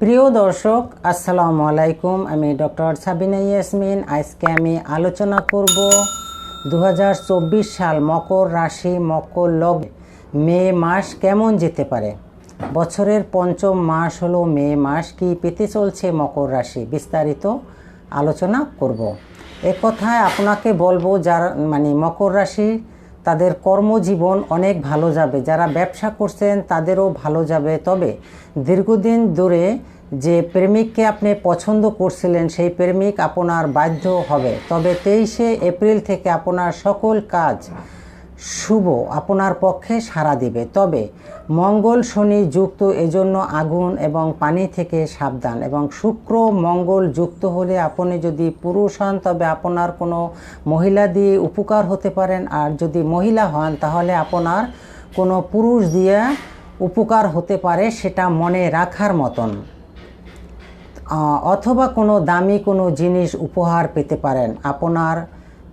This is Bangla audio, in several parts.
প্রিয় দর্শক, আসসালামু আলাইকুম। আমি ডক্টর সাবিনা ইয়াসমিন। আজকে আমি আলোচনা করব দু হাজার চব্বিশ সাল মকর রাশি, মকর লগ মে মাস কেমন যেতে পারে? বছরের পঞ্চম মাস হলো মে মাস। কি পেতে চলছে মকর রাশি? বিস্তারিত আলোচনা করব। কথায় আপনাকে বলব, যার মানে মকর রাশি তাদের কর্মজীবন অনেক ভালো যাবে। যারা ব্যবসা করছেন, তাদেরও ভালো যাবে। তবে দীর্ঘদিন ধরে যে প্রেমিককে আপনি পছন্দ করছিলেন, সেই প্রেমিক আপনার বাধ্য হবে। তবে তেইশে এপ্রিল থেকে আপনার সকল কাজ শুভ আপনার পক্ষে সাড়া দিবে। তবে মঙ্গল শনি যুক্ত এজন্য আগুন এবং পানি থেকে সাবধান এবং শুক্র মঙ্গল যুক্ত হলে আপনি যদি পুরুষ হন, তবে আপনার কোনো মহিলা দিয়ে উপকার হতে পারেন। আর যদি মহিলা হন, তাহলে আপনার কোনো পুরুষ দিয়ে উপকার হতে পারে সেটা মনে রাখার মতন। অথবা কোনো দামি কোনো জিনিস উপহার পেতে পারেন। আপনার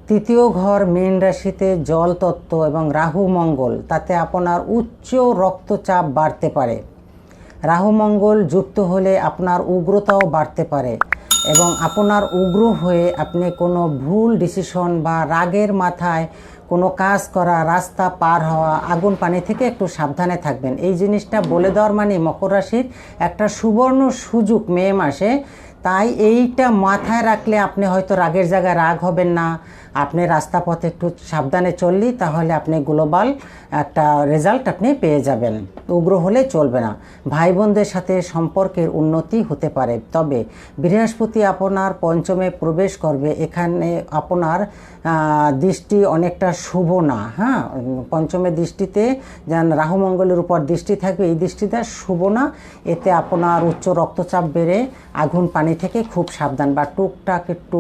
তৃতীয় ঘর মীন রাশিতে জল তত্ত্ব এবং রাহু মঙ্গল, তাতে আপনার উচ্চ রক্তচাপ বাড়তে পারে। রাহু মঙ্গল যুক্ত হলে আপনার উগ্রতাও বাড়তে পারে এবং আপনার উগ্র হয়ে আপনি কোনো ভুল ডিসিশন বা রাগের মাথায় কোনো কাজ করা, রাস্তা পার হওয়া, আগুন পানি থেকে একটু সাবধানে থাকবেন। এই জিনিসটা বলে দেওয়ার মানে মকর রাশির একটা সুবর্ণ সুযোগ মে মাসে তাই এইটা মাথায় রাখলে আপনি হয়তো রাগের জায়গায় রাগ হবেন না। আপনি রাস্তা পথে একটু সাবধানে চললেই তাহলে আপনি গ্লোবাল একটা রেজাল্ট আপনি পেয়ে যাবেন। উগ্র হলে চলবে না। ভাই বোনদের সাথে সম্পর্কের উন্নতি হতে পারে। তবে বৃহস্পতি আপনার পঞ্চমে প্রবেশ করবে। এখানে আপনার দৃষ্টি অনেকটা শুভ না। হ্যাঁ পঞ্চমের দৃষ্টিতে যেন রাহুমঙ্গলের উপর দৃষ্টি থাকবে, এই দৃষ্টিটা শুভ না। এতে আপনার উচ্চ রক্তচাপ বেড়ে, আগুন পানি থেকে খুব সাবধান বা টুকটাক একটু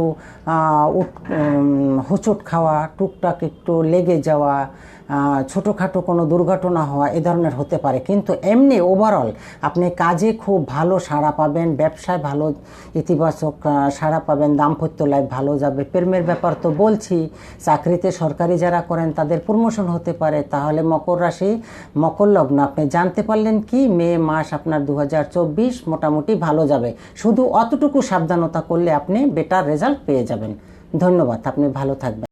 হোঁচট খাওয়া, টুকটাক একটু লেগে যাওয়া ছোটোখাটো কোনো দুর্ঘটনা হওয়া, এ ধরনের হতে পারে। কিন্তু এমনি ওভারঅল আপনি কাজে খুব ভালো সাড়া পাবেন, ব্যবসায় ভালো, ইতিবাচক সাড়া পাবেন, দাম্পত্য লাইফ ভালো যাবে। প্রেমের ব্যাপার তো বলছি, চাকরিতে সরকারি যারা করেন তাদের প্রমোশন হতে পারে। তাহলে মকর রাশি, মকর লগ্ন, আপনি জানতে পারলেন কি? মে মাস আপনার দু হাজার চব্বিশ মোটামুটি ভালো যাবে। শুধু অতটুকু সাবধানতা করলে আপনি বেটার রেজাল্ট পেয়ে যাবেন। ধন্যবাদ আপনি ভালো থাকবেন।